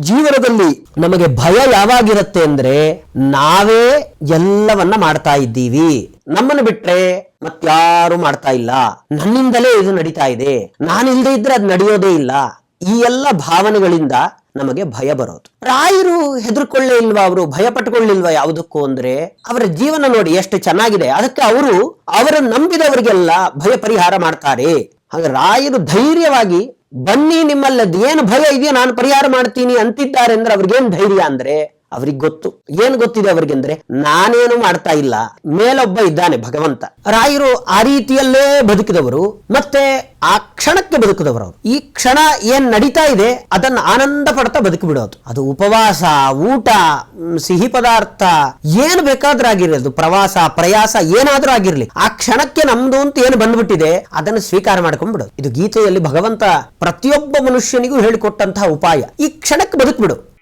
ಜೀವನದಲ್ಲಿ ನಮಗೆ ಭಯ ಯಾವಾಗಿರುತ್ತೆ ಅಂದ್ರೆ ನಾವೇ ಎಲ್ಲವನ್ನ ಮಾಡ್ತಾ ಇದ್ದೀವಿ. ನಮ್ಮನ್ನು ಬಿಟ್ರೆ ಮತ್ಯಾರು ಮಾಡ್ತಾ ಇಲ್ಲ. ನನ್ನಿಂದಲೇ ಇದು ನಡೀತಾ ಇದೆ. ನಾನಿಲ್ಲದೆ ಇದ್ರೆ ಅದು ನಡೆಯೋದೇ ಇಲ್ಲ. ಈ ಎಲ್ಲ ಭಾವನೆಗಳಿಂದ ನಮಗೆ ಭಯ ಬರೋದು. ರಾಯರು ಹೆದರ್ಕೊಳ್ಳೇ ಇಲ್ವಾ ಅವರು? ಭಯ ಪಟ್ಕೊಳ್ಳಿಲ್ವಾ ಯಾವುದಕ್ಕೂ ಅಂದ್ರೆ? ಅವರ ಜೀವನ ನೋಡಿ ಎಷ್ಟು ಚೆನ್ನಾಗಿದೆ. ಅದಕ್ಕೆ ಅವರು ಅವರ ನಂಬಿದವರಿಗೆಲ್ಲ ಭಯ ಪರಿಹಾರ ಮಾಡ್ತಾರೆ. ಹಾಗೆ ರಾಯರು ಧೈರ್ಯವಾಗಿ ಬನ್ನಿ ನಿಮ್ಮಲ್ಲದ ಏನು ಭಯ ಇದೆಯೋ ನಾನು ಪರಿಹಾರ ಮಾಡ್ತೀನಿ ಅಂತಿದ್ದಾರೆ ಅಂದ್ರೆ ಅವ್ರಿಗೇನು ಧೈರ್ಯ ಅಂದ್ರೆ ಅವ್ರಿಗೆ ಗೊತ್ತು. ಏನ್ ಗೊತ್ತಿದೆ ಅವ್ರಿಗೆ ಅಂದ್ರೆ, ನಾನೇನು ಮಾಡ್ತಾ ಇಲ್ಲ, ಮೇಲೊಬ್ಬ ಇದ್ದಾನೆ ಭಗವಂತ. ರಾಯರು ಆ ರೀತಿಯಲ್ಲೇ ಬದುಕಿದವರು, ಮತ್ತೆ ಆ ಕ್ಷಣಕ್ಕೆ ಬದುಕಿದವರು ಅವರು. ಈ ಕ್ಷಣ ಏನ್ ನಡೀತಾ ಇದೆ, ಅದನ್ನ ಆನಂದ ಪಡ್ತಾ ಬದುಕಿ ಬಿಡೋದು. ಅದು ಉಪವಾಸ, ಊಟ ಸಿಹಿ ಪದಾರ್ಥ, ಏನು ಬೇಕಾದ್ರೂ ಆಗಿರಲಿ, ಅದು ಪ್ರವಾಸ, ಪ್ರಯಾಸ ಏನಾದ್ರೂ ಆಗಿರ್ಲಿ, ಆ ಕ್ಷಣಕ್ಕೆ ನಮ್ದು ಅಂತ ಏನು ಬಂದ್ಬಿಟ್ಟಿದೆ, ಅದನ್ನು ಸ್ವೀಕಾರ ಮಾಡ್ಕೊಂಡ್ಬಿಡೋದು ಇದು ಗೀತೆಯಲ್ಲಿ ಭಗವಂತ ಪ್ರತಿಯೊಬ್ಬ ಮನುಷ್ಯನಿಗೂ ಹೇಳಿಕೊಟ್ಟಂತಹ ಉಪಾಯ. ಈ ಕ್ಷಣಕ್ಕೆ ಬದುಕ್ಬಿಡು.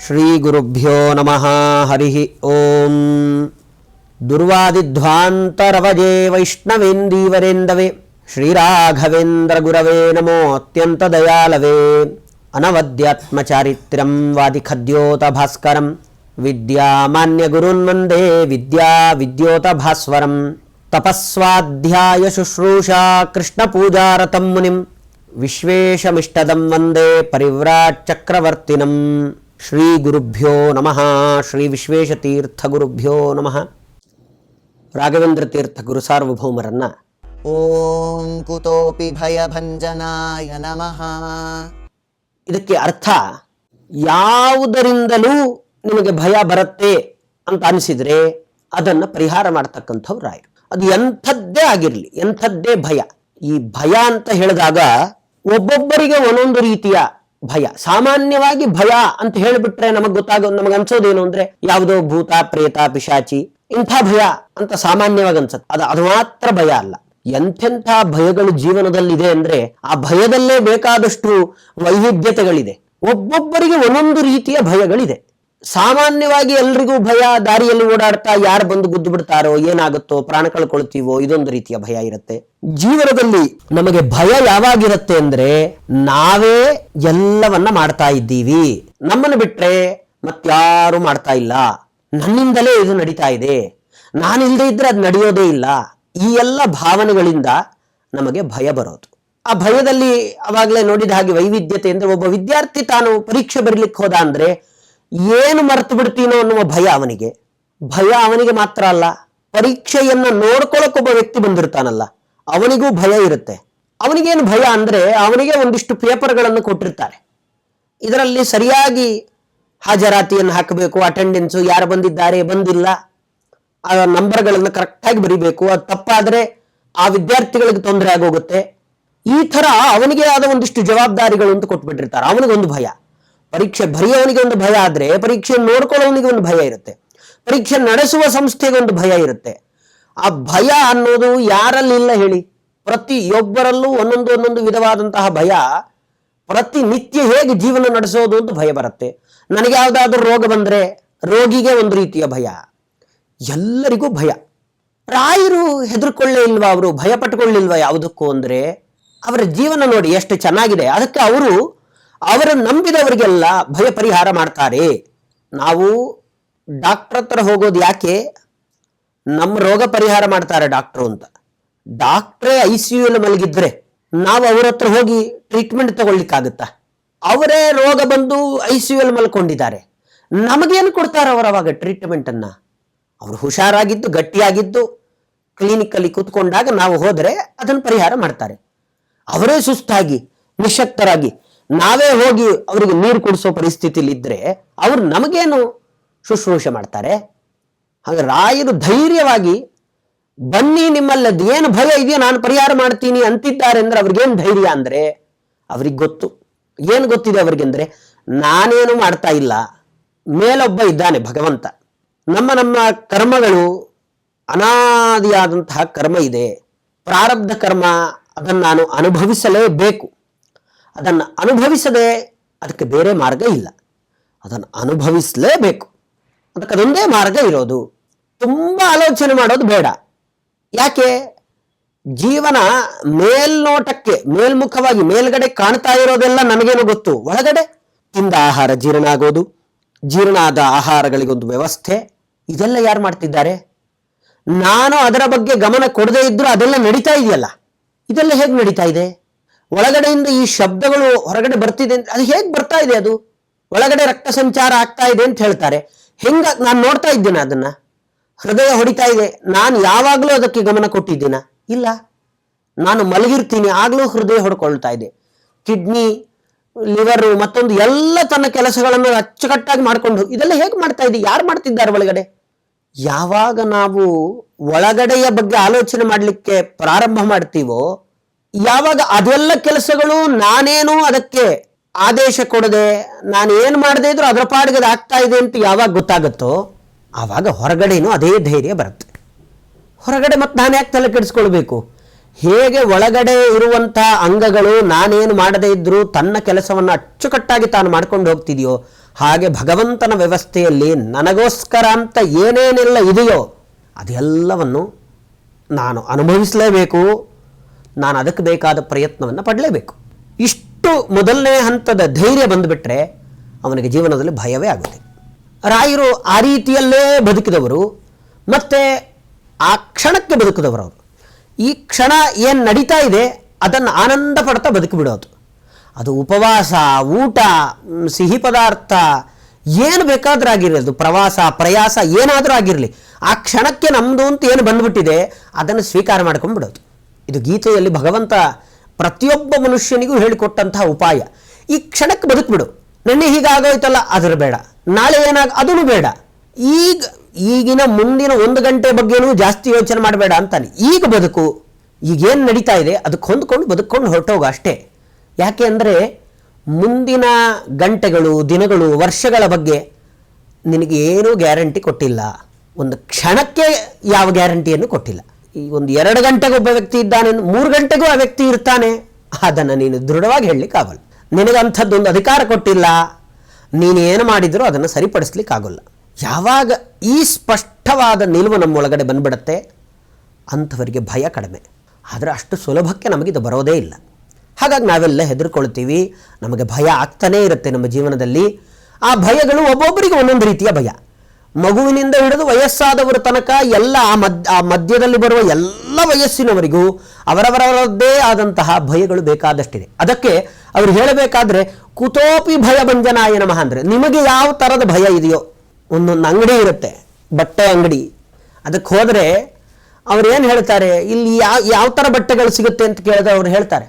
శ్రీగురుభ్యో నమ హరి ఓం. దుర్వాదిధ్వాంతరవజే వైష్ణవేందీవరేందవే శ్రీరాఘవేంద్ర గురవే నమో అత్యంత దయాలవే అనవద్యాత్మచారిత్ర్యం వాదిఖద్యోత భాస్కరం విద్యామాన్య గురున్వందే విద్యా విద్యోత భాస్వరం తపస్వాధ్యాయ శుశ్రూషా కృష్ణపూజారతం మునిం. విశ్వేషమిష్టదం వందే పరివ్రాట్ ಶ್ರೀ ಗುರುಭ್ಯೋ ನಮಃ, ಶ್ರೀ ವಿಶ್ವೇಶತೀರ್ಥ ಗುರುಭ್ಯೋ ನಮಃ. ರಾಘವೇಂದ್ರ ತೀರ್ಥ ಗುರು ಸಾರ್ವಭೌಮರನ್ನ ಓಂ ಕುತೋಪಿ ಭಯಭಂಜನಾಯ ನಮಃ. ಇದಕ್ಕೆ ಅರ್ಥ, ಯಾವುದರಿಂದಲೂ ನಿಮಗೆ ಭಯ ಬರುತ್ತೆ ಅಂತ ಅನಿಸಿದರೆ ಅದನ್ನು ಪರಿಹಾರ ಮಾಡತಕ್ಕಂಥವ್ರು ರಾಯರು. ಅದು ಎಂಥದ್ದೇ ಆಗಿರಲಿ, ಎಂಥದ್ದೇ ಭಯ. ಈ ಭಯ ಅಂತ ಹೇಳಿದಾಗ ಒಬ್ಬೊಬ್ಬರಿಗೆ ಒಂದೊಂದು ರೀತಿಯ ಭಯ. ಸಾಮಾನ್ಯವಾಗಿ ಭಯ ಅಂತ ಹೇಳಿಬಿಟ್ರೆ ನಮಗ್ ಗೊತ್ತಾಗೋ ನಮಗ್ ಅನ್ಸೋದೇನು ಅಂದ್ರೆ ಯಾವುದೋ ಭೂತ, ಪ್ರೇತ, ಪಿಶಾಚಿ ಇಂಥ ಭಯ ಅಂತ ಸಾಮಾನ್ಯವಾಗಿ ಅನ್ಸತ್ತೆ. ಅದು ಅದು ಮಾತ್ರ ಭಯ ಅಲ್ಲ. ಎಂಥೆಂಥ ಭಯಗಳು ಜೀವನದಲ್ಲಿದೆ ಅಂದ್ರೆ ಆ ಭಯದಲ್ಲೇ ಬೇಕಾದಷ್ಟು ವೈವಿಧ್ಯತೆಗಳಿದೆ. ಒಬ್ಬೊಬ್ಬರಿಗೆ ಒಂದೊಂದು ರೀತಿಯ ಭಯಗಳಿದೆ. ಸಾಮಾನ್ಯವಾಗಿ ಎಲ್ರಿಗೂ ಭಯ, ದಾರಿಯಲ್ಲಿ ಓಡಾಡ್ತಾ ಯಾರು ಬಂದು ಗುದ್ದು ಬಿಡ್ತಾರೋ, ಏನಾಗುತ್ತೋ, ಪ್ರಾಣ ಕಳ್ಕೊಳ್ತೀವೋ, ಇದೊಂದು ರೀತಿಯ ಭಯ ಇರುತ್ತೆ. ಜೀವನದಲ್ಲಿ ನಮಗೆ ಭಯ ಯಾವಾಗಿರುತ್ತೆ ಅಂದ್ರೆ ನಾವೇ ಎಲ್ಲವನ್ನ ಮಾಡ್ತಾ ಇದ್ದೀವಿ. ನಮ್ಮನ್ನು ಬಿಟ್ರೆ ಮತ್ತಾರು ಮಾಡ್ತಾ ಇಲ್ಲ. ನನ್ನಿಂದಲೇ ಇದು ನಡೀತಾ ಇದೆ. ನಾನಿಲ್ಲದೆ ಇದ್ರೆ ಅದು ನಡೆಯೋದೇ ಇಲ್ಲ. ಈ ಎಲ್ಲ ಭಾವನೆಗಳಿಂದ ನಮಗೆ ಭಯ ಬರೋದು. ಆ ಭಯದಲ್ಲಿ ಅವಾಗಲೇ ನೋಡಿದ ಹಾಗೆ ವೈವಿಧ್ಯತೆ ಅಂದ್ರೆ ಒಬ್ಬ ವಿದ್ಯಾರ್ಥಿ ತಾನು ಪರೀಕ್ಷೆ ಬರೀಲಿಕ್ಕೆ ಹೋದ ಅಂದ್ರೆ ಏನು ಮರೆತು ಬಿಡ್ತೀನೋ ಅನ್ನುವ ಭಯ ಅವನಿಗೆ. ಭಯ ಅವನಿಗೆ ಮಾತ್ರ ಅಲ್ಲ, ಪರೀಕ್ಷೆಯನ್ನ ನೋಡ್ಕೊಳಕ್ ಒಬ್ಬ ವ್ಯಕ್ತಿ ಬಂದಿರ್ತಾನಲ್ಲ, ಅವನಿಗೂ ಭಯ ಇರುತ್ತೆ. ಅವನಿಗೇನು ಭಯ ಅಂದ್ರೆ ಅವನಿಗೆ ಒಂದಿಷ್ಟು ಪೇಪರ್ಗಳನ್ನು ಕೊಟ್ಟಿರ್ತಾರೆ. ಇದರಲ್ಲಿ ಸರಿಯಾಗಿ ಹಾಜರಾತಿಯನ್ನು ಹಾಕಬೇಕು ಅಟೆಂಡೆನ್ಸು ಯಾರು ಬಂದಿದ್ದಾರೆ, ಬಂದಿಲ್ಲ, ಆ ನಂಬರ್ಗಳನ್ನು ಕರೆಕ್ಟಾಗಿ ಬರಿಬೇಕು, ಅದು ತಪ್ಪಾದರೆ ಆ ವಿದ್ಯಾರ್ಥಿಗಳಿಗೆ ತೊಂದರೆ ಆಗೋಗುತ್ತೆ. ಈ ತರ ಅವನಿಗೆ ಆದ ಒಂದಿಷ್ಟು ಜವಾಬ್ದಾರಿಗಳು ಅಂತ ಕೊಟ್ಬಿಟ್ಟಿರ್ತಾರೆ, ಅವನಿಗೊಂದು ಭಯ. ಪರೀಕ್ಷೆ ಬರೆಯೋವನಿಗೆ ಒಂದು ಭಯ ಆದ್ರೆ ಪರೀಕ್ಷೆ ನೋಡ್ಕೊಳ್ಳೋವನಿಗೆ ಒಂದು ಭಯ ಇರುತ್ತೆ. ಪರೀಕ್ಷೆ ನಡೆಸುವ ಸಂಸ್ಥೆಗೆ ಒಂದು ಭಯ ಇರುತ್ತೆ. ಆ ಭಯ ಅನ್ನೋದು ಯಾರಲ್ಲಿಲ್ಲ ಹೇಳಿ? ಪ್ರತಿಯೊಬ್ಬರಲ್ಲೂ ಒಂದೊಂದು ಒಂದೊಂದು ವಿಧವಾದಂತಹ ಭಯ. ಪ್ರತಿನಿತ್ಯ ಹೇಗೆ ಜೀವನ ನಡೆಸೋದು ಅಂತ ಭಯ ಬರುತ್ತೆ. ನನಗೆ ಯಾವುದಾದ್ರೂ ರೋಗ ಬಂದ್ರೆ ರೋಗಿಗೆ ಒಂದು ರೀತಿಯ ಭಯ. ಎಲ್ಲರಿಗೂ ಭಯ. ರಾಯರು ಹೆದರ್ಕೊಳ್ಳೇ ಇಲ್ವಾ ಅವರು? ಭಯ ಪಟ್ಕೊಳ್ಳಿಲ್ವಾ ಯಾವುದಕ್ಕೂ ಅಂದ್ರೆ? ಅವರ ಜೀವನ ನೋಡಿ ಎಷ್ಟು ಚೆನ್ನಾಗಿದೆ. ಅದಕ್ಕೆ ಅವರು ಅವರ ನಂಬಿದವರಿಗೆಲ್ಲ ಭಯ ಪರಿಹಾರ ಮಾಡ್ತಾರೆ. ನಾವು ಡಾಕ್ಟರ್ ಹತ್ರ ಹೋಗೋದು ಯಾಕೆ? ನಮ್ಮ ರೋಗ ಪರಿಹಾರ ಮಾಡ್ತಾರೆ ಡಾಕ್ಟ್ರು ಅಂತ. ಡಾಕ್ಟ್ರೇ ಐ ಸಿ ಯು ಮಲಗಿದ್ರೆ ನಾವು ಅವ್ರ ಹತ್ರ ಹೋಗಿ ಟ್ರೀಟ್ಮೆಂಟ್ ತಗೊಳ್ಲಿಕ್ಕಾಗುತ್ತಾ ಅವರೇ ರೋಗ ಬಂದು ಐ ಸಿ ಯು ಮಲ್ಕೊಂಡಿದ್ದಾರೆ. ನಮಗೇನು ಕೊಡ್ತಾರೆ ಅವರು ಅವಾಗ ಟ್ರೀಟ್ಮೆಂಟ್ ಅನ್ನ ಅವರು ಹುಷಾರಾಗಿದ್ದು, ಗಟ್ಟಿಯಾಗಿದ್ದು ಕ್ಲಿನಿಕಲ್ಲಿ ಕೂತ್ಕೊಂಡಾಗ ನಾವು ಹೋದರೆ ಅದನ್ನು ಪರಿಹಾರ ಮಾಡ್ತಾರೆ. ಅವರೇ ಸುಸ್ತಾಗಿ, ನಿಶಕ್ತರಾಗಿ ನಾವೇ ಹೋಗಿ ಅವರಿಗೆ ನೀರು ಕುಡಿಸೋ ಪರಿಸ್ಥಿತಿಲಿ ಇದ್ರೆ ಅವರು ನಮಗೇನು ಶುಶ್ರೂಷೆ ಮಾಡ್ತಾರೆ? ಹಾಗೆ ರಾಯರು ಧೈರ್ಯವಾಗಿ, ಬನ್ನಿ ನಿಮ್ಮಲ್ಲದ ಏನು ಭಯ ಇದೆಯೋ ನಾನು ಪರಿಹಾರ ಮಾಡ್ತೀನಿ ಅಂತಿದ್ದಾರೆ ಅಂದ್ರೆ ಅವ್ರಿಗೇನು ಧೈರ್ಯ ಅಂದ್ರೆ? ಅವ್ರಿಗೆ ಗೊತ್ತು. ಏನು ಗೊತ್ತಿದೆ ಅವ್ರಿಗೆ ಅಂದ್ರೆ, ನಾನೇನು ಮಾಡ್ತಾ ಇಲ್ಲ, ಮೇಲೊಬ್ಬ ಇದ್ದಾನೆ ಭಗವಂತ. ನಮ್ಮ ನಮ್ಮ ಕರ್ಮಗಳು ಅನಾದಿಯಾದಂತಹ ಕರ್ಮ ಇದೆ. ಪ್ರಾರಬ್ಧ ಕರ್ಮ ಅದನ್ನು ನಾನು ಅನುಭವಿಸಲೇಬೇಕು. ಅದನ್ನು ಅನುಭವಿಸದೆ ಅದಕ್ಕೆ ಬೇರೆ ಮಾರ್ಗ ಇಲ್ಲ. ಅದನ್ನು ಅನುಭವಿಸಲೇಬೇಕು. ಅದಕ್ಕೆ ಅದೊಂದೇ ಮಾರ್ಗ ಇರೋದು. ತುಂಬ ಆಲೋಚನೆ ಮಾಡೋದು ಬೇಡ. ಯಾಕೆ? ಜೀವನ ಮೇಲ್ನೋಟಕ್ಕೆ, ಮೇಲ್ಮುಖವಾಗಿ, ಮೇಲ್ಗಡೆ ಕಾಣ್ತಾ ಇರೋದೆಲ್ಲ ನನಗೇನು ಗೊತ್ತು? ಒಳಗಡೆ ತಿಂದ ಆಹಾರ ಜೀರ್ಣ ಆಗೋದು ಜೀರ್ಣ ಆದ ಆಹಾರಗಳಿಗೊಂದು ವ್ಯವಸ್ಥೆ. ಇದೆಲ್ಲ ಯಾರು ಮಾಡ್ತಿದ್ದಾರೆ? ನಾನು ಅದರ ಬಗ್ಗೆ ಗಮನ ಕೊಡದೇ ಇದ್ದರೂ ಅದೆಲ್ಲ ನಡೀತಾ ಇದೆಯಲ್ಲ. ಇದೆಲ್ಲ ಹೇಗೆ ನಡೀತಾ ಇದೆ? ಒಳಗಡೆಯಿಂದ ಈ ಶಬ್ದಗಳು ಹೊರಗಡೆ ಬರ್ತಿದೆ ಅಂತ ಅದು ಹೇಗೆ ಬರ್ತಾ ಇದೆ ಅದು? ಒಳಗಡೆ ರಕ್ತ ಸಂಚಾರ ಆಗ್ತಾ ಇದೆ ಅಂತ ಹೇಳ್ತಾರೆ. ಹೆಂಗ ನಾನು ನೋಡ್ತಾ ಇದ್ದೀನ ಅದನ್ನ. ಹೃದಯ ಹೊಡಿತಾ ಇದೆ. ನಾನು ಯಾವಾಗಲೂ ಅದಕ್ಕೆ ಗಮನ ಕೊಟ್ಟಿದ್ದೀನ. ಇಲ್ಲ. ನಾನು ಮಲಗಿರ್ತೀನಿ. ಆಗಲೂ ಹೃದಯ ಹೊಡ್ಕೊಳ್ತಾ ಇದೆ. ಕಿಡ್ನಿ, ಲಿವರು, ಮತ್ತೊಂದು ಎಲ್ಲ ತನ್ನ ಕೆಲಸಗಳನ್ನು ಅಚ್ಚುಕಟ್ಟಾಗಿ ಮಾಡಿಕೊಂಡು ಇದೆಲ್ಲ ಹೇಗೆ ಮಾಡ್ತಾ ಇದೆ? ಯಾರು ಮಾಡ್ತಿದ್ದಾರೆ ಒಳಗಡೆ? ಯಾವಾಗ ನಾವು ಒಳಗಡೆಯ ಬಗ್ಗೆ ಆಲೋಚನೆ ಮಾಡಲಿಕ್ಕೆ ಪ್ರಾರಂಭ ಮಾಡ್ತೀವೋ ಯಾವಾಗ ಅದೆಲ್ಲ ಕೆಲಸಗಳು ನಾನೇನು ಅದಕ್ಕೆ ಆದೇಶ ಕೊಡದೆ ನಾನು ಏನು ಮಾಡದೇ ಇದ್ರು ಅದರ ಪಾಡಿಗೆ ಆಗ್ತಾ ಇದೆ ಅಂತ ಯಾವಾಗ ಗೊತ್ತಾಗುತ್ತೋ, ಆವಾಗ ಹೊರಗಡೆನೂ ಅದೇ ಧೈರ್ಯ ಬರುತ್ತೆ. ಹೊರಗಡೆ ಮತ್ತೆ ನಾನು ಯಾಕೆ ತಲೆ ಕೆಡಿಸ್ಕೊಳ್ಬೇಕು? ಹೇಗೆ ಒಳಗಡೆ ಇರುವಂಥ ಅಂಗಗಳು ನಾನೇನು ಮಾಡದೇ ಇದ್ದರೂ ತನ್ನ ಕೆಲಸವನ್ನು ಅಚ್ಚುಕಟ್ಟಾಗಿ ತಾನು ಮಾಡ್ಕೊಂಡು ಹೋಗ್ತಿದೆಯೋ, ಹಾಗೆ ಭಗವಂತನ ವ್ಯವಸ್ಥೆಯಲ್ಲಿ ನನಗೋಸ್ಕರ ಅಂತ ಏನೇನೆಲ್ಲ ಇದೆಯೋ, ಅದೆಲ್ಲವನ್ನು ನಾನು ಅನುಭವಿಸಲೇಬೇಕು. ನಾನು ಅದಕ್ಕೆ ಬೇಕಾದ ಪ್ರಯತ್ನವನ್ನು ಪಡಲೇಬೇಕು. ಇಷ್ಟು ಮೊದಲನೇ ಹಂತದ ಧೈರ್ಯ ಬಂದುಬಿಟ್ರೆ ಅವನಿಗೆ ಜೀವನದಲ್ಲಿ ಭಯವೇ ಆಗುತ್ತೆ. ರಾಯರು ಆ ರೀತಿಯಲ್ಲೇ ಬದುಕಿದವರು, ಮತ್ತೆ ಆ ಕ್ಷಣಕ್ಕೆ ಬದುಕಿದವರು ಅವರು. ಈ ಕ್ಷಣ ಏನು ನಡೀತಾ ಇದೆ, ಅದನ್ನು ಆನಂದ ಪಡ್ತಾ ಬದುಕಿ ಬಿಡೋದು ಅದು ಉಪವಾಸ, ಊಟ ಸಿಹಿ ಪದಾರ್ಥ, ಏನು ಬೇಕಾದರೂ ಆಗಿರಲಿ, ಅದು ಪ್ರವಾಸ, ಪ್ರಯಾಸ ಏನಾದರೂ ಆಗಿರಲಿ, ಆ ಕ್ಷಣಕ್ಕೆ ನಮ್ಮದು ಅಂತ ಏನು ಬಂದುಬಿಟ್ಟಿದೆ, ಅದನ್ನು ಸ್ವೀಕಾರ ಮಾಡ್ಕೊಂಡ್ಬಿಡೋದು. ಇದು ಗೀತೆಯಲ್ಲಿ ಭಗವಂತ ಪ್ರತಿಯೊಬ್ಬ ಮನುಷ್ಯನಿಗೂ ಹೇಳಿಕೊಟ್ಟಂತಹ ಉಪಾಯ. ಈ ಕ್ಷಣಕ್ಕೆ ಬದುಕ್ಬಿಡು. ನೆನ್ನೆ ಹೀಗಾಗೋಯ್ತಲ್ಲ, ಅದರ ಬೇಡ. ನಾಳೆ ಏನಾಗ ಅದೂ ಬೇಡ. ಈಗ, ಈಗಿನ ಮುಂದಿನ ಒಂದು ಗಂಟೆ ಬಗ್ಗೆನೂ ಜಾಸ್ತಿ ಯೋಚನೆ ಮಾಡಬೇಡ ಅಂತಾನೆ. ಈಗ ಬದುಕು, ಈಗೇನು ನಡೀತಾ ಇದೆ, ಅದಕ್ಕೆ ಹೊಂದ್ಕೊಂಡು ಬದುಕೊಂಡು ಹೊರಟೋಗ ಅಷ್ಟೇ. ಯಾಕೆ ಅಂದರೆ, ಮುಂದಿನ ಗಂಟೆಗಳು, ದಿನಗಳು, ವರ್ಷಗಳ ಬಗ್ಗೆ ನಿನಗೆ ಏನೂ ಗ್ಯಾರಂಟಿ ಕೊಟ್ಟಿಲ್ಲ. ಒಂದು ಕ್ಷಣಕ್ಕೆ ಯಾವ ಗ್ಯಾರಂಟಿಯನ್ನು ಕೊಟ್ಟಿಲ್ಲ. ಈ ಒಂದು ಎರಡು ಗಂಟೆಗೆ ಒಬ್ಬ ವ್ಯಕ್ತಿ ಇದ್ದಾನೆ, ಮೂರು ಗಂಟೆಗೂ ಆ ವ್ಯಕ್ತಿ ಇರ್ತಾನೆ, ಅದನ್ನು ನೀನು ದೃಢವಾಗಿ ಹೇಳಲಿಕ್ಕಾಗಲ್ಲ ನಿನಗಂಥದ್ದೊಂದು ಅಧಿಕಾರ ಕೊಟ್ಟಿಲ್ಲ ನೀನು ಏನು ಮಾಡಿದರೂ ಅದನ್ನು ಸರಿಪಡಿಸ್ಲಿಕ್ಕಾಗಲ್ಲ ಯಾವಾಗ ಈ ಸ್ಪಷ್ಟವಾದ ನಿಲುವು ನಮ್ಮೊಳಗಡೆ ಬಂದ್ಬಿಡತ್ತೆ, ಅಂಥವರಿಗೆ ಭಯ ಕಡಿಮೆ. ಆದರೆ ಅಷ್ಟು ಸುಲಭಕ್ಕೆ ನಮಗಿದು ಬರೋದೇ ಇಲ್ಲ. ಹಾಗಾಗಿ ನಾವೆಲ್ಲ ಹೆದರ್ಕೊಳ್ತೀವಿ, ನಮಗೆ ಭಯ ಆಗ್ತಾನೇ ಇರುತ್ತೆ ನಮ್ಮ ಜೀವನದಲ್ಲಿ. ಆ ಭಯಗಳು ಒಬ್ಬೊಬ್ಬರಿಗೆ ಒಂದೊಂದು ರೀತಿಯ ಭಯ. ಮಗುವಿನಿಂದ ಹಿಡಿದು ವಯಸ್ಸಾದವರ ತನಕ ಎಲ್ಲ ಆ ಮಧ್ಯ ಆ ಮಧ್ಯದಲ್ಲಿ ಬರುವ ಎಲ್ಲ ವಯಸ್ಸಿನವರಿಗೂ ಅವರವರವರದ್ದೇ ಆದಂತಹ ಭಯಗಳು ಬೇಕಾದಷ್ಟಿದೆ. ಅದಕ್ಕೆ ಅವರು ಹೇಳಬೇಕಾದ್ರೆ, ಕುತೋಪಿ ಭಯ ಭಂಜನಾಯ ನಮಃ ಅಂದರೆ ನಿಮಗೆ ಯಾವ ಥರದ ಭಯ ಇದೆಯೋ, ಒಂದೊಂದು ಅಂಗಡಿ ಇರುತ್ತೆ, ಬಟ್ಟೆ ಅಂಗಡಿ. ಅದಕ್ಕೆ ಹೋದರೆ ಅವ್ರು ಏನು ಹೇಳ್ತಾರೆ, ಇಲ್ಲಿ ಯಾವ ಯಾವ ಥರ ಬಟ್ಟೆಗಳು ಸಿಗುತ್ತೆ ಅಂತ ಕೇಳಿದ್ರೆ ಅವ್ರು ಹೇಳ್ತಾರೆ,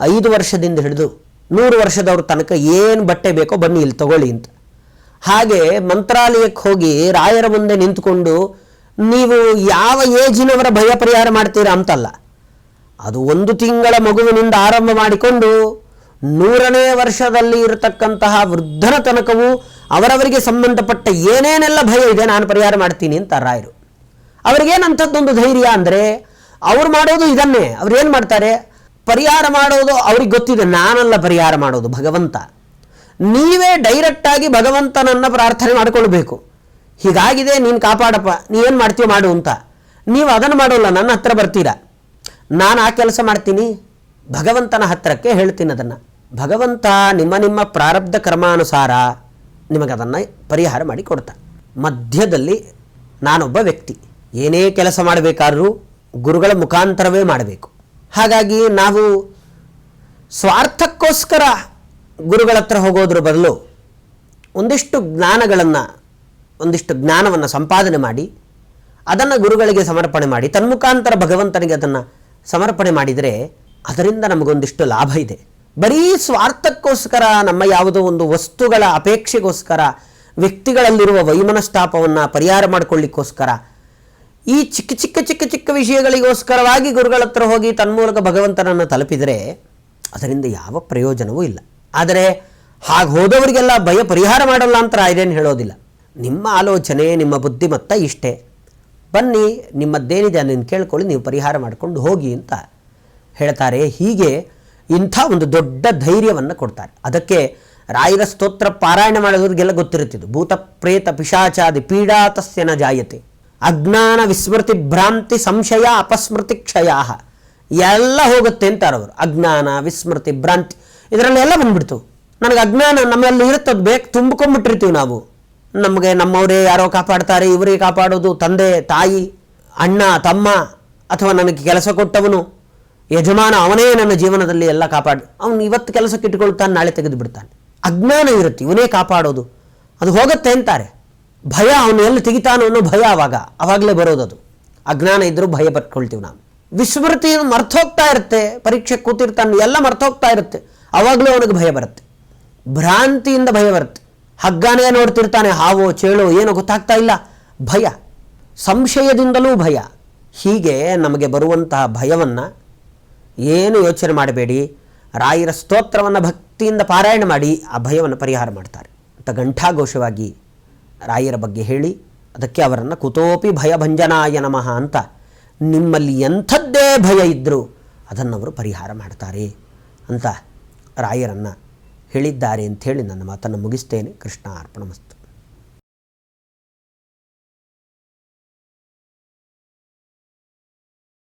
ಐದು ವರ್ಷದಿಂದ ಹಿಡಿದು ನೂರು ವರ್ಷದವ್ರ ತನಕ ಏನು ಬಟ್ಟೆ ಬೇಕೋ ಬನ್ನಿ ಇಲ್ಲಿ ತಗೊಳ್ಳಿ ಅಂತ. ಹಾಗೆ ಮಂತ್ರಾಲಯಕ್ಕೆ ಹೋಗಿ ರಾಯರ ಮುಂದೆ ನಿಂತುಕೊಂಡು ನೀವು ಯಾವ ಏಜಿನವರ ಭಯ ಪರಿಹಾರ ಮಾಡ್ತೀರಾ ಅಂತಲ್ಲ. ಅದು ಒಂದು ತಿಂಗಳ ಮಗುವಿನಿಂದ ಆರಂಭ ಮಾಡಿಕೊಂಡು ನೂರನೇ ವರ್ಷದಲ್ಲಿ ಇರತಕ್ಕಂತಹ ವೃದ್ಧನ ತನಕವೂ ಅವರವರಿಗೆ ಸಂಬಂಧಪಟ್ಟ ಏನೇನೆಲ್ಲ ಭಯ ಇದೆ ನಾನು ಪರಿಹಾರ ಮಾಡ್ತೀನಿ ಅಂತ ರಾಯರು. ಅವ್ರಿಗೇನಂಥದ್ದೊಂದು ಧೈರ್ಯ ಅಂದರೆ ಅವ್ರು ಮಾಡೋದು ಇದನ್ನೇ. ಅವ್ರು ಏನು ಮಾಡ್ತಾರೆ? ಪರಿಹಾರ ಮಾಡೋದು ಅವ್ರಿಗೆ ಗೊತ್ತಿದೆ. ನಾನಲ್ಲ ಪರಿಹಾರ ಮಾಡೋದು ಭಗವಂತ. ನೀವೇ ಡೈರೆಕ್ಟಾಗಿ ಭಗವಂತನನ್ನು ಪ್ರಾರ್ಥನೆ ಮಾಡಿಕೊಳ್ಬೇಕು. ಹೀಗಾಗಿದೆ ನೀನು ಕಾಪಾಡಪ್ಪ, ನೀ ಏನು ಮಾಡ್ತೀವಿ ಮಾಡು ಅಂತ. ನೀವು ಅದನ್ನು ಮಾಡೋಲ್ಲ, ನನ್ನ ಹತ್ರ ಬರ್ತೀರಾ? ನಾನು ಆ ಕೆಲಸ ಮಾಡ್ತೀನಿ, ಭಗವಂತನ ಹತ್ತಿರಕ್ಕೆ ಹೇಳ್ತೀನಿ ಅದನ್ನು. ಭಗವಂತ ನಿಮ್ಮ ನಿಮ್ಮ ಪ್ರಾರಬ್ಧ ಕರ್ಮಾನುಸಾರ ನಿಮಗದನ್ನು ಪರಿಹಾರ ಮಾಡಿ ಕೊಡ್ತಾ. ಮಧ್ಯದಲ್ಲಿ ನಾನೊಬ್ಬ ವ್ಯಕ್ತಿ. ಏನೇ ಕೆಲಸ ಮಾಡಬೇಕಾದರೂ ಗುರುಗಳ ಮುಖಾಂತರವೇ ಮಾಡಬೇಕು. ಹಾಗಾಗಿ ನಾವು ಸ್ವಾರ್ಥಕ್ಕೋಸ್ಕರ ಗುರುಗಳ ಹತ್ರ ಹೋಗೋದ್ರ ಬದಲು ಒಂದಿಷ್ಟು ಜ್ಞಾನಗಳನ್ನು, ಒಂದಿಷ್ಟು ಜ್ಞಾನವನ್ನು ಸಂಪಾದನೆ ಮಾಡಿ, ಅದನ್ನು ಗುರುಗಳಿಗೆ ಸಮರ್ಪಣೆ ಮಾಡಿ, ತನ್ಮುಖಾಂತರ ಭಗವಂತನಿಗೆ ಅದನ್ನು ಸಮರ್ಪಣೆ ಮಾಡಿದರೆ ಅದರಿಂದ ನಮಗೊಂದಿಷ್ಟು ಲಾಭ ಇದೆ. ಬರೀ ಸ್ವಾರ್ಥಕ್ಕೋಸ್ಕರ, ನಮ್ಮ ಯಾವುದೋ ಒಂದು ವಸ್ತುಗಳ ಅಪೇಕ್ಷೆಗೋಸ್ಕರ, ವ್ಯಕ್ತಿಗಳಲ್ಲಿರುವ ವೈಮನಸ್ತಾಪವನ್ನು ಪರಿಹಾರ ಮಾಡಿಕೊಳ್ಳಿಕ್ಕೋಸ್ಕರ, ಈ ಚಿಕ್ಕ ಚಿಕ್ಕ ಚಿಕ್ಕ ಚಿಕ್ಕ ವಿಷಯಗಳಿಗೋಸ್ಕರವಾಗಿ ಗುರುಗಳ ಹತ್ರ ಹೋಗಿ ತನ್ಮೂಲಕ ಭಗವಂತನನ್ನು ತಲುಪಿದರೆ ಅದರಿಂದ ಯಾವ ಪ್ರಯೋಜನವೂ ಇಲ್ಲ. ಆದರೆ ಹಾಗೆ ಹೋದವರಿಗೆಲ್ಲ ಭಯ ಪರಿಹಾರ ಮಾಡಲ್ಲ ಅಂತ ರಾಯರೇನು ಹೇಳೋದಿಲ್ಲ. ನಿಮ್ಮ ಆಲೋಚನೆ, ನಿಮ್ಮ ಬುದ್ಧಿಮತ್ತ ಇಷ್ಟೇ. ಬನ್ನಿ, ನಿಮ್ಮದ್ದೇನಿದೆ ಅದನ್ನು ಕೇಳ್ಕೊಳ್ಳಿ, ನೀವು ಪರಿಹಾರ ಮಾಡಿಕೊಂಡು ಹೋಗಿ ಅಂತ ಹೇಳ್ತಾರೆ. ಹೀಗೆ ಇಂಥ ಒಂದು ದೊಡ್ಡ ಧೈರ್ಯವನ್ನು ಕೊಡ್ತಾರೆ. ಅದಕ್ಕೆ ರಾಯರ ಸ್ತೋತ್ರ ಪಾರಾಯಣ ಮಾಡೋದ್ರಿಗೆಲ್ಲ ಗೊತ್ತಿರುತ್ತಿದ್ದು, ಭೂತ ಪ್ರೇತ ಪಿಶಾಚಾದಿ ಪೀಡಾತಸ್ಯನ ಜಾಯತೆ, ಅಜ್ಞಾನ ವಿಸ್ಮೃತಿ ಭ್ರಾಂತಿ ಸಂಶಯ ಅಪಸ್ಮೃತಿ ಕ್ಷಯ ಎಲ್ಲ ಹೋಗುತ್ತೆ ಅಂತಾರೆ ಅವರು. ಅಜ್ಞಾನ, ವಿಸ್ಮೃತಿ ಭ್ರಾಂತಿ ಇದರಲ್ಲೆಲ್ಲ ಬಂದ್ಬಿಡ್ತು. ನನಗೆ ಅಜ್ಞಾನ ನಮ್ಮಲ್ಲಿ ಅದು ಬೇಕು ತುಂಬಿಕೊಂಡ್ಬಿಟ್ಟಿರ್ತೀವಿ ನಾವು. ನಮಗೆ ನಮ್ಮವರೇ ಯಾರೋ ಕಾಪಾಡ್ತಾರೆ ಇವರೇ ಕಾಪಾಡೋದು ತಂದೆ, ತಾಯಿ, ಅಣ್ಣ, ತಮ್ಮ ಅಥವಾ ನನಗೆ ಕೆಲಸ ಕೊಟ್ಟವನು, ಯಜಮಾನ ಅವನೇ ನನ್ನ ಜೀವನದಲ್ಲಿ ಎಲ್ಲ ಕಾಪಾಡಿ, ಅವನು ಇವತ್ತು ಕೆಲಸಕ್ಕೆ ಇಟ್ಕೊಳ್ತಾನೆ ನಾಳೆ ತೆಗೆದು ಬಿಡ್ತಾನೆ ಅಜ್ಞಾನ ಇರುತ್ತೆ, ಇವನೇ ಕಾಪಾಡೋದು. ಅದು ಹೋಗುತ್ತೆ ಅಂತಾರೆ. ಭಯ ಅವನು ಎಲ್ಲಿ ತೆಗಿತಾನೋ ಅನ್ನೋ ಭಯ ಅವಾಗ, ಅವಾಗಲೇ ಬರೋದದು. ಅಜ್ಞಾನ ಇದ್ದರೂ ಭಯ ಪಟ್ಕೊಳ್ತೀವಿ ನಾವು. ವಿಸ್ಮೃತಿ ಮರ್ತೋಗ್ತಾ ಇರುತ್ತೆ, ಪರೀಕ್ಷೆ ಕೂತಿರ್ತಾನೆ, ಎಲ್ಲ ಮರ್ತೋಗ್ತಾ ಇರುತ್ತೆ. ಅವಾಗಲೂ ಅವನಿಗೆ ಭಯ ಬರುತ್ತೆ. ಭ್ರಾಂತಿಯಿಂದ ಭಯ ಬರುತ್ತೆ. ಹಗ್ಗಾನೇ ನೋಡ್ತಿರ್ತಾನೆ, ಹಾವೋ, ಚೇಳೋ, ಏನೋ ಗೊತ್ತಾಗ್ತಾ ಇಲ್ಲ. ಭಯ. ಸಂಶಯದಿಂದಲೂ ಭಯ. ಹೀಗೆ ನಮಗೆ ಬರುವಂತಹ ಭಯವನ್ನು ಏನು ಯೋಚನೆ ಮಾಡಬೇಡಿ. ರಾಯರ ಸ್ತೋತ್ರವನ್ನು ಭಕ್ತಿಯಿಂದ ಪಾರಾಯಣ ಮಾಡಿ, ಆ ಭಯವನ್ನು ಪರಿಹಾರ ಮಾಡ್ತಾರೆ. ಅಂತ ಘಂಟಾಘೋಷವಾಗಿ ರಾಯರ ಬಗ್ಗೆ ಹೇಳಿ, ಅದಕ್ಕೆ ಅವರನ್ನು ಕುತೋಪಿ ಭಯಭಂಜನಾಯ ನಮಃ ಅಂತ. ನಿಮ್ಮಲ್ಲಿ ಎಂಥದ್ದೇ ಭಯ ಇದ್ದರೂ ಅದನ್ನು ಅವರು ಪರಿಹಾರ ಮಾಡ್ತಾರೆ ಅಂತ ರಾಯರನ್ನು ಹೇಳಿದ್ದಾರೆ ಅಂಥೇಳಿ ನನ್ನ ಮಾತನ್ನು ಮುಗಿಸ್ತೇನೆ. ಕೃಷ್ಣ ಅರ್ಪಣಮಸ್ತು